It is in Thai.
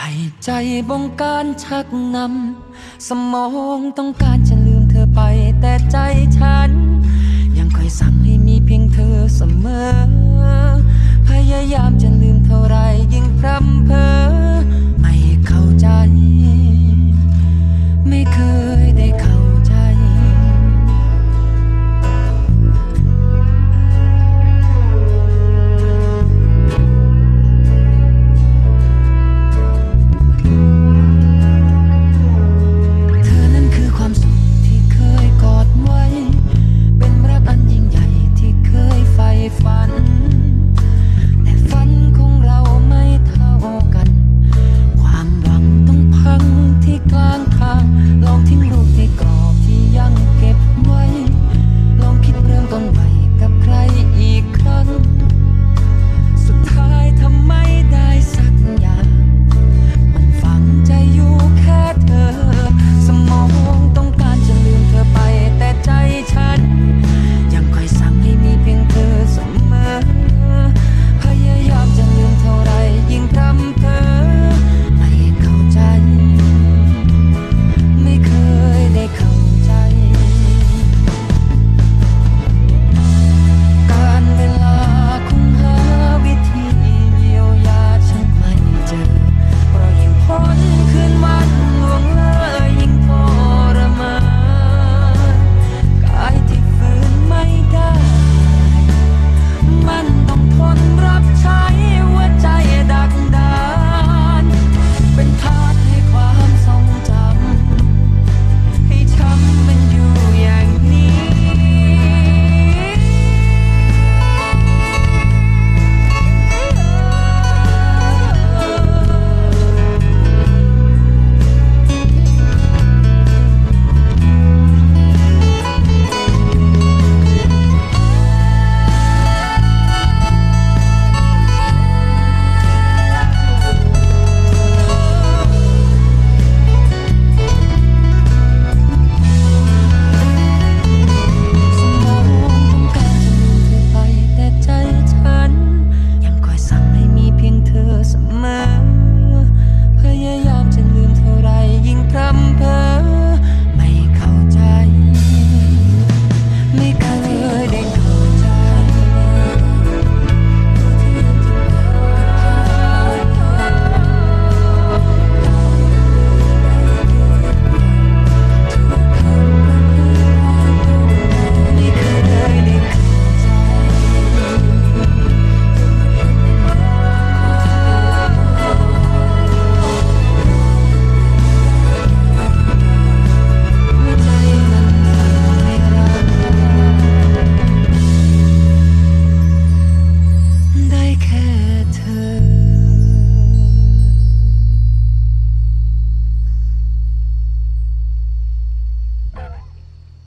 ให้ใจบงการชักนำ สมองต้องการจะลืมเธอไป แต่ใจฉัน ยังคอยสั่งให้มีเพียงเธอเสมอ พยายามจะลืมเท่าไรยิ่งพร่ำเพอ